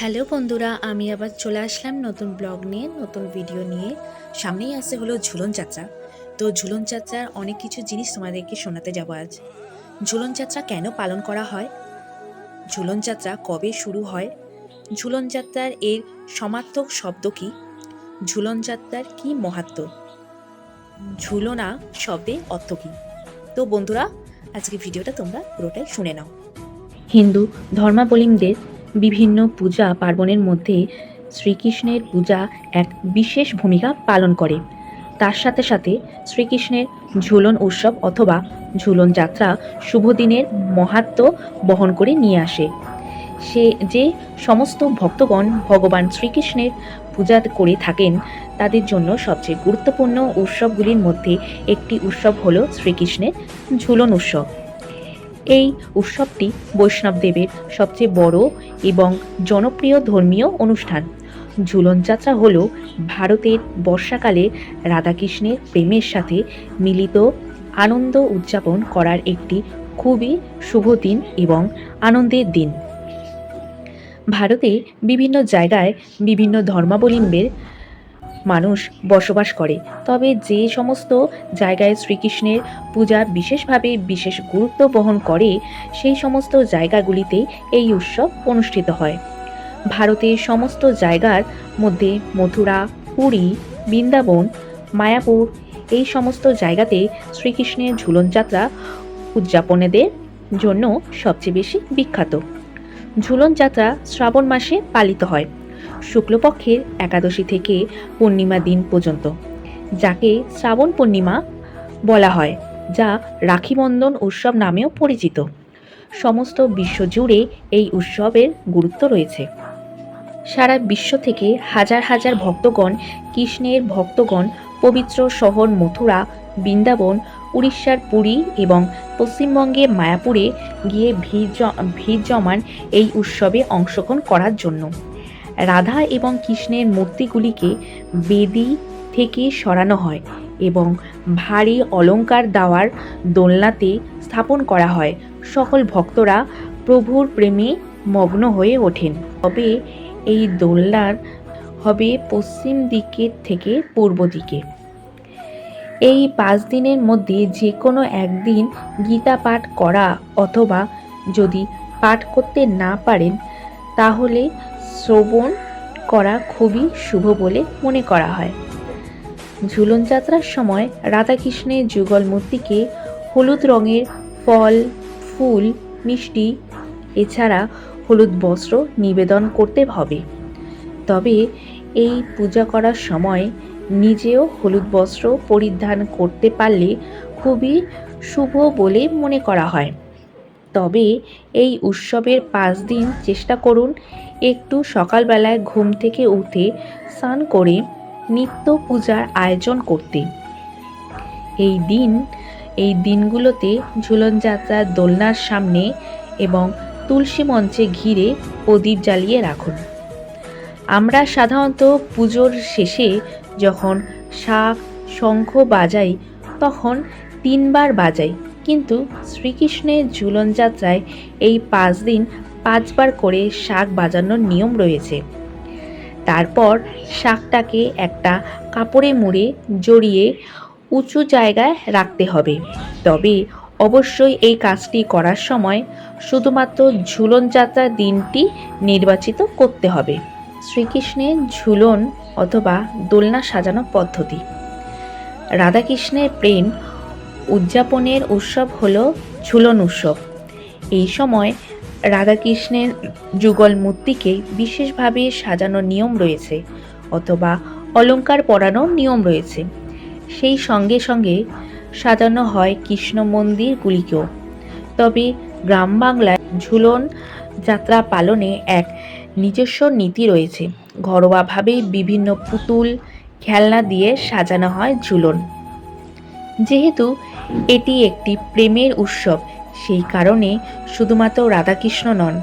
Hello বন্ধুরা, আমি আবার চলে আসলাম নতুন ব্লগ নিয়ে, নতুন ভিডিও নিয়ে। সামনেই আসছে হলো ঝুলন যাত্রা তো ঝুলন যাত্রার অনেক কিছু জিনিস তোমাদেরকে শোনাতে যাব আজ। ঝুলন যাত্রা কেন পালন করা হয়? ঝুলন যাত্রা কবে শুরু হয়? ঝুলন যাত্রার এর সমার্থক শব্দ কি? ঝুলন যাত্রার কি মহাত্ম? ঝুলনা শব্দে অর্থ কী? তো বন্ধুরা আজকে ভিডিওটা তোমরা পুরোটাই শুনে নাও। হিন্দু ধর্মাবলম্বীদের বিভিন্ন পূজা পার্বণের মধ্যে শ্রীকৃষ্ণের পূজা এক বিশেষ ভূমিকা পালন করে। তার সাথে সাথে শ্রীকৃষ্ণের ঝুলন উৎসব অথবা ঝুলন যাত্রা শুভ দিনের মাহাত্ম্য বহন করে নিয়ে আসে। সে যে সমস্ত ভক্তগণ ভগবান শ্রীকৃষ্ণের পূজা করে থাকেন, তাদের জন্য সবচেয়ে গুরুত্বপূর্ণ উৎসবগুলির মধ্যে একটি উৎসব হলো শ্রীকৃষ্ণের ঝুলন উৎসব। এই উৎসবটি বৈষ্ণবদেবের সবচেয়ে বড় এবং জনপ্রিয় ধর্মীয় অনুষ্ঠান। ঝুলন যাত্রা হল ভারতের বর্ষাকালে রাধাকৃষ্ণের প্রেমের সাথে মিলিত আনন্দ উদযাপন করার একটি খুবই শুভ দিন এবং আনন্দের দিন। ভারতে বিভিন্ন জায়গায় বিভিন্ন ধর্মাবলম্বীর মানুষ বসবাস করে। তবে যে সমস্ত জায়গায় শ্রীকৃষ্ণের পূজা বিশেষভাবে বিশেষ গুরুত্ব বহন করে, সেই সমস্ত জায়গাগুলিতে এই উৎসব অনুষ্ঠিত হয়। ভারতের সমস্ত জায়গার মধ্যে মথুরা, পুরী, বৃন্দাবন, মায়াপুর, এই সমস্ত জায়গাতে শ্রীকৃষ্ণের ঝুলনযাত্রা উদযাপনেদের জন্য সবচেয়ে বেশি বিখ্যাত। ঝুলন যাত্রা শ্রাবণ মাসে পালিত হয়। শুক্লপক্ষের একাদশী থেকে পূর্ণিমা দিন পর্যন্ত, যাকে শ্রাবণ পূর্ণিমা বলা হয়, যা রাখিবন্ধন উৎসব নামেও পরিচিত। সমস্ত বিশ্ব জুড়ে এই উৎসবের গুরুত্ব রয়েছে। সারা বিশ্ব থেকে হাজার হাজার ভক্তগণ, কৃষ্ণের ভক্তগণ, পবিত্র শহর মথুরা, বৃন্দাবন, উড়িষ্যার পুরী এবং পশ্চিমবঙ্গে মায়াপুরে গিয়ে ভিড় ভিড় জমান এই উৎসবে অংশগ্রহণ করার জন্য। রাধা এবং কৃষ্ণের মূর্তিগুলিকে বেদি থেকে সরানো হয় এবং ভারী অলংকার দেওয়ার দোলনাতে স্থাপন করা হয়। সকল ভক্তরা প্রভুর প্রেমে মগ্ন হয়ে ওঠেন। তবে এই দোলনার হবে পশ্চিম দিকের থেকে পূর্ব দিকে। এই পাঁচ দিনের মধ্যে যে কোনো একদিন গীতা পাঠ করা অথবা যদি পাঠ করতে না পারেন, তাহলে শ্রবণ করা খুবই শুভ বলে মনে করা হয়। ঝুলন যাত্রার সময় রাধাকৃষ্ণের যুগল মূর্তিকে হলুদ রঙের ফল, ফুল, মিষ্টি, এছাড়া হলুদ বস্ত্র নিবেদন করতে হবে। তবে এই পূজা করার সময় নিজেও হলুদ বস্ত্র পরিধান করতে পারলে খুবই শুভ বলে মনে করা হয়। তবে এই উৎসবের পাঁচ দিন চেষ্টা করুন একটু সকালবেলায় ঘুম থেকে উঠে স্নান করে নিত্য পূজার আয়োজন করতে। এই দিন, এই দিনগুলোতে ঝুলন যাত্রার দোলনার সামনে এবং তুলসী মঞ্চে ঘিরে প্রদীপ জ্বালিয়ে রাখুন। আমরা সাধারণত পুজোর শেষে যখন শাক শঙ্খ বাজাই, তখন তিনবার বাজাই। কিন্তু শ্রীকৃষ্ণের ঝুলন যাত্রায় এই পাঁচ দিন পাঁচবার করে শাক বাজানোর নিয়ম রয়েছে। তারপর শাকটাকে একটা কাপড়ে মুড়ে জড়িয়ে উঁচু জায়গায় রাখতে হবে। তবে অবশ্যই এই কাজটি করার সময় শুধুমাত্র ঝুলন যাত্রার দিনটি নির্বাচিত করতে হবে। শ্রীকৃষ্ণের ঝুলন অথবা দোলনা সাজানো পদ্ধতি। রাধাকৃষ্ণের প্রেম উদযাপনের উৎসব হল ঝুলন উৎসব। এই সময় রাধাকৃষ্ণের যুগল মূর্তিকে বিশেষভাবে সাজানোর নিয়ম রয়েছে অথবা অলংকার পরানোর নিয়ম রয়েছে। সেই সঙ্গে সঙ্গে সাজানো হয় কৃষ্ণ মন্দিরগুলিকেও তবে গ্রাম বাংলায় ঝুলন যাত্রা পালনে এক নিজস্ব নীতি রয়েছে। ঘরোয়াভাবেই বিভিন্ন পুতুল, খেলনা দিয়ে সাজানো হয় ঝুলন। যেহেতু এটি একটি প্রেমের উৎসব, সেই কারণে শুধুমাত্র রাধাকৃষ্ণ নন,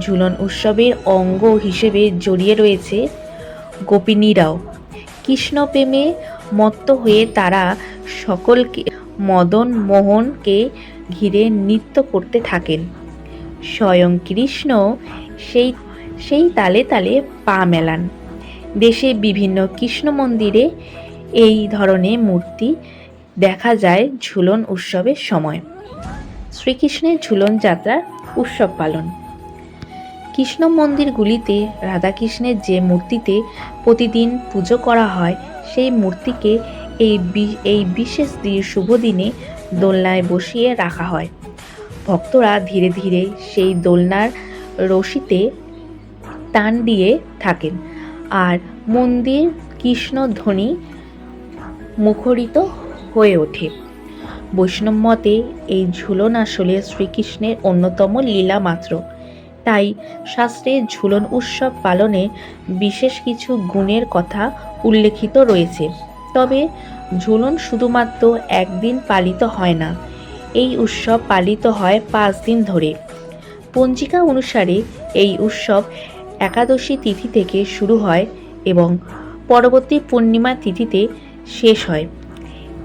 ঝুলন উৎসবের অঙ্গ হিসেবে জড়িয়ে রয়েছে গোপিনীরাও। কৃষ্ণ প্রেমে মত্ত হয়ে তারা সকলকে মদন মোহনকে ঘিরে নৃত্য করতে থাকেন। স্বয়ং কৃষ্ণ সেই সেই তালে তালে পা মেলান। দেশে বিভিন্ন কৃষ্ণ মন্দিরে এই ধরনের মূর্তি দেখা যায় ঝুলন উৎসবের সময়। শ্রীকৃষ্ণের ঝুলন যাত্রার উৎসব পালন। কৃষ্ণ মন্দিরগুলিতে রাধাকৃষ্ণের যে মূর্তিতে প্রতিদিন পুজো করা হয়, সেই মূর্তিকে এই এই বিশেষ দিন শুভ দিনে দোলনায় বসিয়ে রাখা হয়। ভক্তরা ধীরে ধীরে সেই দোলনার রশিতে টান দিয়ে থাকেন। আর মন্দির কৃষ্ণ ধ্বনি মুখরিত হয়ে ওঠে। বৈষ্ণব মতে এই ঝুলন আসলে শ্রীকৃষ্ণের অন্যতম লীলা মাত্র। তাই শাস্ত্রে ঝুলন উৎসব পালনে বিশেষ কিছু গুণের কথা উল্লেখিত রয়েছে। তবে ঝুলন শুধুমাত্র একদিন পালিত হয় না, এই উৎসব পালিত হয় পাঁচ দিন ধরে। পঞ্জিকা অনুসারে এই উৎসব একাদশী তিথি থেকে শুরু হয় এবং পরবর্তী পূর্ণিমা তিথিতে শেষ হয়।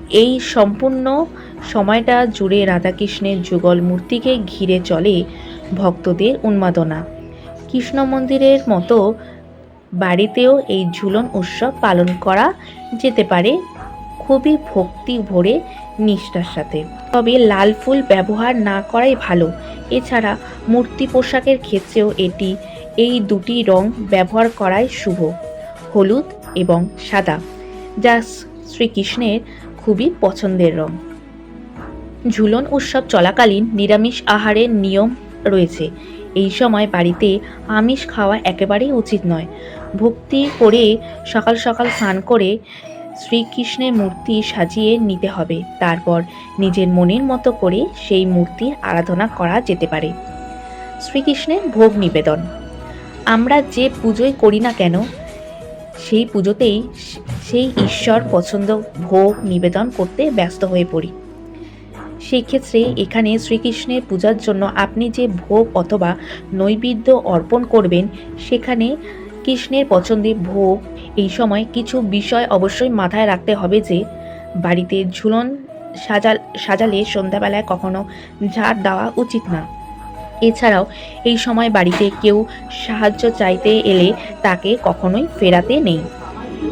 এই সম্পূর্ণ সময়টা জুড়ে রাধাকৃষ্ণের যুগল মূর্তিকে ঘিরে চলে ভক্তদের উন্মাদনা। কৃষ্ণ মন্দিরের মতো বাড়িতেও এই ঝুলন উৎসব পালন করা যেতে পারে। খুবই ভক্তি ভরে নিষ্ঠার সাথে। তবে লাল ফুল ব্যবহার না করাই ভালো। এছাড়া মূর্তি পোশাকের ক্ষেত্রেও এটি, এই দুটি রং ব্যবহার করাই শুভ, হলুদ এবং সাদা। যা শ্রীকৃষ্ণের খুবই পছন্দের রং। ঝুলন উৎসব চলাকালীন নিরামিষ আহারের নিয়ম রয়েছে। এই সময় বাড়িতে আমিষ খাওয়া একেবারেই উচিত নয়। ভক্তি করে সকাল সকাল স্নান করে শ্রীকৃষ্ণের মূর্তি সাজিয়ে নিতে হবে। তারপর নিজের মনের মতো করে সেই মূর্তির আরাধনা করা যেতে পারে। শ্রীকৃষ্ণের ভোগ নিবেদন। আমরা যে পুজোই করি না কেন সেই পুজোতেই সেই ঈশ্বর পছন্দ ভোগ নিবেদন করতে ব্যস্ত হয়ে পড়ি। সেই ক্ষেত্রে এখানে শ্রীকৃষ্ণের পূজার জন্য আপনি যে ভোগ অথবা নৈবেদ্য অর্পণ করবেন, সেখানে কৃষ্ণের পছন্দের ভোগ, এই সময় কিছু বিষয় অবশ্যই মাথায় রাখতে হবে যে বাড়িতে ঝুলন সাজাল, সাজালে সন্ধ্যাবেলায় কখনো ঝাড় দেওয়া উচিত না। এছাড়াও এই সময় বাড়িতে কেউ সাহায্য চাইতে এলে তাকে কখনোই ফেরাতে নেই।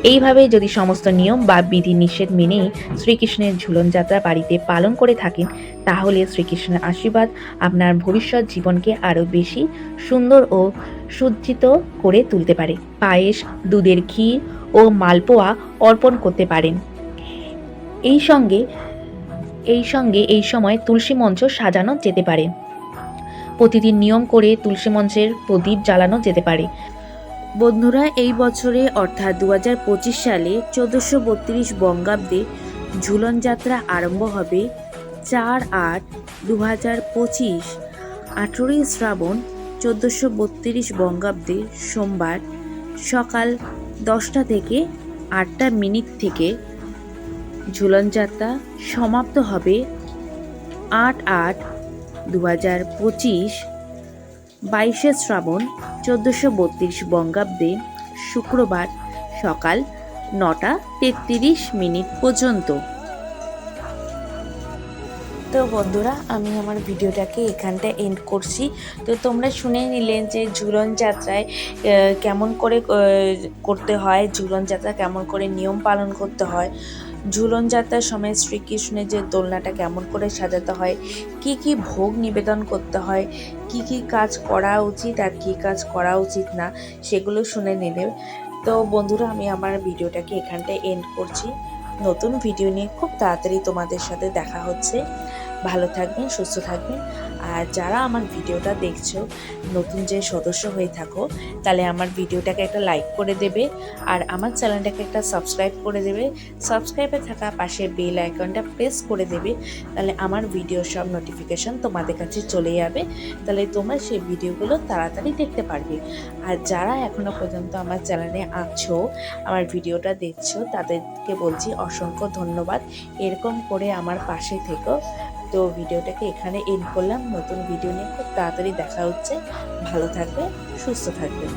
এইভাবে যদি সমস্ত নিয়ম বা বিধি নিষেধ মেনে শ্রীকৃষ্ণের ঝুলন যাত্রা বাড়িতে পালন করে থাকেন, তাহলে শ্রীকৃষ্ণের আশীর্বাদ আপনার ভবিষ্যৎ জীবনকে আরও বেশি সুন্দর ও সজ্জিত করে তুলতে পারে। পায়েস, দুধের ক্ষীর ও মালপোয়া অর্পণ করতে পারেন। এই সঙ্গে এই সঙ্গে এই সময় তুলসী মঞ্চ সাজানো যেতে পারে। প্রতিদিন নিয়ম করে তুলসী মঞ্চের প্রদীপ জ্বালানো যেতে পারে। বন্ধুরা, এই বছরে অর্থাৎ দু হাজার পঁচিশ সালে চোদ্দোশো বত্রিশ বঙ্গাব্দে ঝুলন যাত্রা আরম্ভ হবে চার আট দু হাজার পঁচিশ। আঠেরোই শ্রাবণ চোদ্দোশো বত্রিশ বঙ্গাব্দে সোমবার সকাল দশটা থেকে আটটা মিনিট থেকে ঝুলন যাত্রা সমাপ্ত হবে। আট আট দু হাজার পঁচিশ বাইশে শ্রাবণ চোদ্দোশো বত্রিশ বঙ্গাব্দে শুক্রবার সকাল নটা তেত্রিশ মিনিট পর্যন্ত। তো বন্ধুরা, আমি আমার ভিডিওটাকে এখানটা এন্ড করছি। তো তোমরা শুনে নিলেন যে ঝুলন যাত্রায় কেমন করে করতে হয়, ঝুলন যাত্রা কেমন করে নিয়ম পালন করতে হয় ঝুলন যাত্রার সময় শ্রীকৃষ্ণের যে দোলনাটা কেমন করে সাজাতে হয়, কি কি ভোগ নিবেদন করতে হয়, কি কি কাজ করা উচিত আর কি কাজ করা উচিত না, সেগুলো শুনে নিলে। তো বন্ধুরা, আমি আমার ভিডিওটাকে এখানটায় এন্ড করছি। নতুন ভিডিও নিয়ে খুব তাড়াতাড়ি তোমাদের সাথে দেখা হচ্ছে। ভালো থাকবেন, সুস্থ থাকবেন। আর যারা আমার ভিডিওটা দেখছ, নতুন যে সদস্য হয়ে থাকো, তাহলে আমার ভিডিওটাকে একটা লাইক করে দেবে আর আমার চ্যানেলটাকে একটা সাবস্ক্রাইব করে দেবে। সাবস্ক্রাইবে থাকা পাশে বেল আইকনটা প্রেস করে দেবে, তাহলে আমার ভিডিও সব নোটিফিকেশান তোমাদের কাছে চলে যাবে। তাহলে তোমরা সেই ভিডিওগুলো তাড়াতাড়ি দেখতে পারবে। আর যারা এখনও পর্যন্ত আমার চ্যানেলে আছো, আমার ভিডিওটা দেখছ, তাদেরকে বলছি অসংখ্য ধন্যবাদ। এরকম করে আমার পাশে থেকো। তো ভিডিওটাকে এখানে এন্ড করলাম। নতুন ভিডিও নিয়ে খুব তাড়াতাড়ি দেখা হচ্ছে। ভালো থাকবে সুস্থ থাকবে